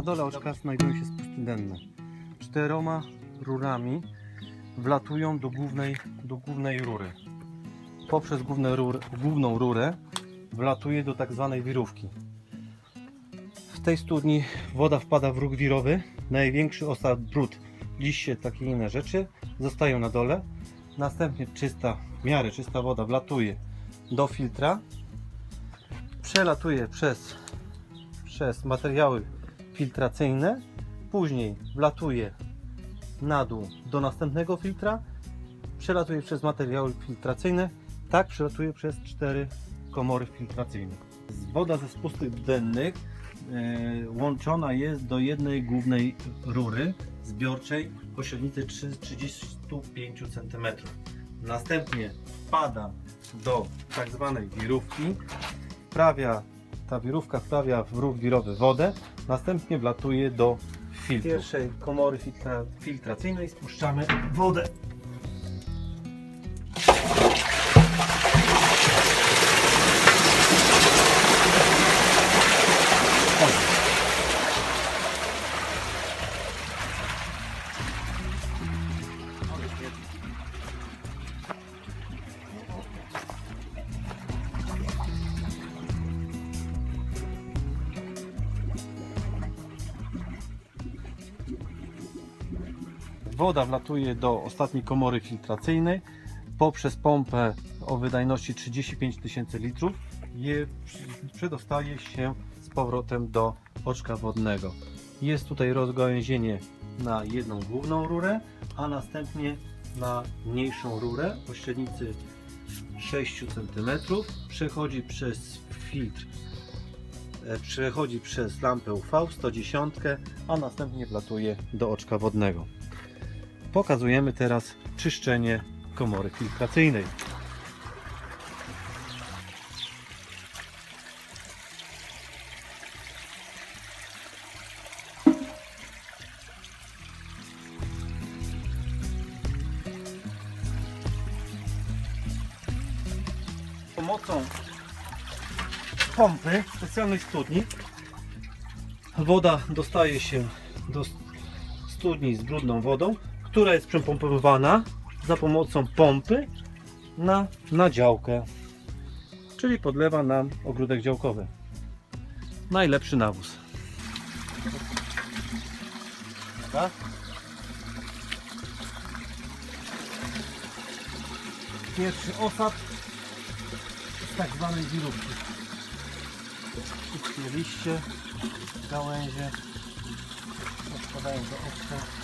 oczka znajdują się spusty denne. Czteroma rurami wlatują do głównej, do głównej rury. Poprzez główne rur, główną rurę wlatuje do tak zwanej wirówki. W tej studni woda wpada w róg wirowy. Największy osad, brud, liście, takie inne rzeczy zostają na dole. Następnie czysta, w miarę czysta woda wlatuje do filtra. Przelatuje przez, przez materiały filtracyjne. Później wlatuje na dół do następnego filtra. Przelatuje przez materiały filtracyjne. Tak przelatuje przez cztery komory filtracyjne. Woda ze spustych dennych e, łączona jest do jednej głównej rury zbiorczej o średnicy 3 35 cm. Następnie wpada do tak zwanej wirówki, wprawia, ta wirówka wprawia w ruch wirowy wodę, następnie wlatuje do filtru. pierwszej komory filtra, filtracyjnej spuszczamy wodę. Woda wlatuje do ostatniej komory filtracyjnej poprzez pompę o wydajności 35 tysięcy litrów. Je przedostaje się z powrotem do oczka wodnego. Jest tutaj rozgałęzienie na jedną główną rurę, a następnie na mniejszą rurę o średnicy 6 cm. Przechodzi przez filtr, e, przechodzi przez lampę UV 110, a następnie wlatuje do oczka wodnego. Pokazujemy teraz czyszczenie komory filtracyjnej. Pomocą pompy specjalnej studni woda dostaje się do studni z brudną wodą, która jest przepompowywana za pomocą pompy na, na działkę. Czyli podlewa nam ogródek działkowy. Najlepszy nawóz. Dobra. Pierwszy osad z tak zwanej wirówki. Wszystkie liście, gałęzie odpadają do oczka.